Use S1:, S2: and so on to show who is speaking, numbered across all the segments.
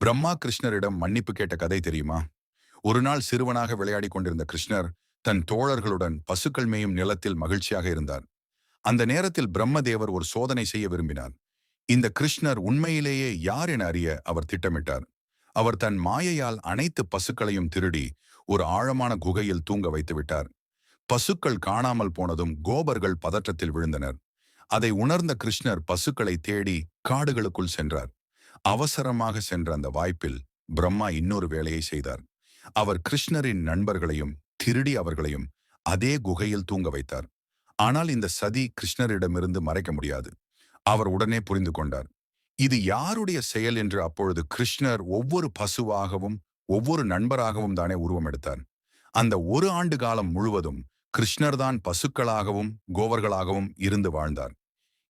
S1: பிரம்மா கிருஷ்ணரிடம் மன்னிப்பு கேட்ட கதை தெரியுமா? ஒரு நாள் சிறுவனாக விளையாடிக் கொண்டிருந்த கிருஷ்ணர் தன் தோழர்களுடன் பசுக்கள் மேயும் நிலத்தில் மகிழ்ச்சியாக இருந்தார். அந்த நேரத்தில் பிரம்மதேவர் ஒரு சோதனை செய்ய விரும்பினார். இந்த கிருஷ்ணர் உண்மையிலேயே யார் என அறிய அவர் திட்டமிட்டார். அவர் தன் மாயையால் அனைத்து பசுக்களையும் திருடி ஒரு ஆழமான குகையில் தூங்க வைத்து விட்டார். பசுக்கள் காணாமல் போனதும் கோபர்கள் பதற்றத்தில் விழுந்தனர். அதை உணர்ந்த கிருஷ்ணர் பசுக்களை தேடி காடுகளுக்குள் சென்றார். அவசரமாக சென்ற அந்த வாய்ப்பில் பிரம்மா இன்னொரு வேலையை செய்தார். அவர் கிருஷ்ணரின் நண்பர்களையும் திருடி அவர்களையும் அதே குகையில் தூங்க வைத்தார். ஆனால் இந்த சதி கிருஷ்ணரிடமிருந்து மறைக்க முடியாது. அவர் உடனே புரிந்து கொண்டார். இது யாருடைய செயல் என்று அப்பொழுது கிருஷ்ணர் ஒவ்வொரு பசுவாகவும் ஒவ்வொரு நண்பராகவும் தானே உருவம் எடுத்தார். அந்த ஒரு ஆண்டு காலம் முழுவதும் கிருஷ்ணர் தான் பசுக்களாகவும் கோவர்களாகவும் இருந்து வாழ்ந்தார்.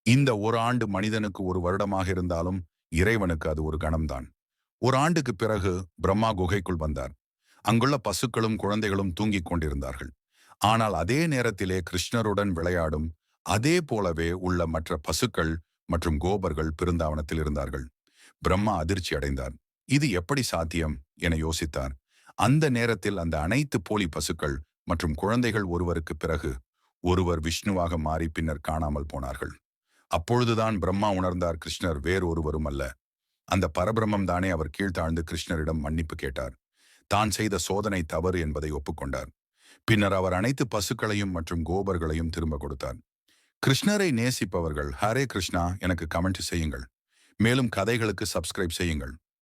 S1: இந்த ஒரு ஆண்டு மனிதனுக்கு ஒரு வருடமாக இருந்தாலும் இறைவனுக்கு அது ஒரு கணம்தான் ஒரு ஆண்டுக்கு பிறகு பிரம்மா குகைக்குள் வந்தார். அங்குள்ள பசுக்களும் குழந்தைகளும் தூங்கிக் கொண்டிருந்தார்கள். ஆனால் அதே நேரத்திலே கிருஷ்ணருடன் விளையாடும் அதே போலவே உள்ள மற்ற பசுக்கள் மற்றும் கோபர்கள் பிருந்தாவனத்தில் இருந்தார்கள். பிரம்மா அதிர்ச்சி அடைந்தார். இது எப்படி சாத்தியம்? என யோசித்தார். அந்த நேரத்தில் அந்த அனைத்து போலி பசுக்கள் மற்றும் குழந்தைகள் ஒருவருக்கு பிறகு ஒருவர் விஷ்ணுவாக மாறி பின்னர் காணாமல் போனார்கள். அப்பொழுதுதான் பிரம்மா உணர்ந்தார் கிருஷ்ணர் வேறு ஒருவரும் அல்ல. அந்த பரபிரம்மம் தானே அவர் கீழ்த்தாழ்ந்து கிருஷ்ணரிடம் மன்னிப்பு கேட்டார். தான் செய்த சோதனை தவறு என்பதை ஒப்புக்கொண்டார். பின்னர் அவர் அனைத்து பசுக்களையும் மற்றும் கோபர்களையும் திரும்ப கொடுத்தார். கிருஷ்ணரை நேசிப்பவர்கள் ஹரே கிருஷ்ணா எனக்கு கமெண்ட் செய்யுங்கள். மேலும் கதைகளுக்கு சப்ஸ்கிரைப் செய்யுங்கள்.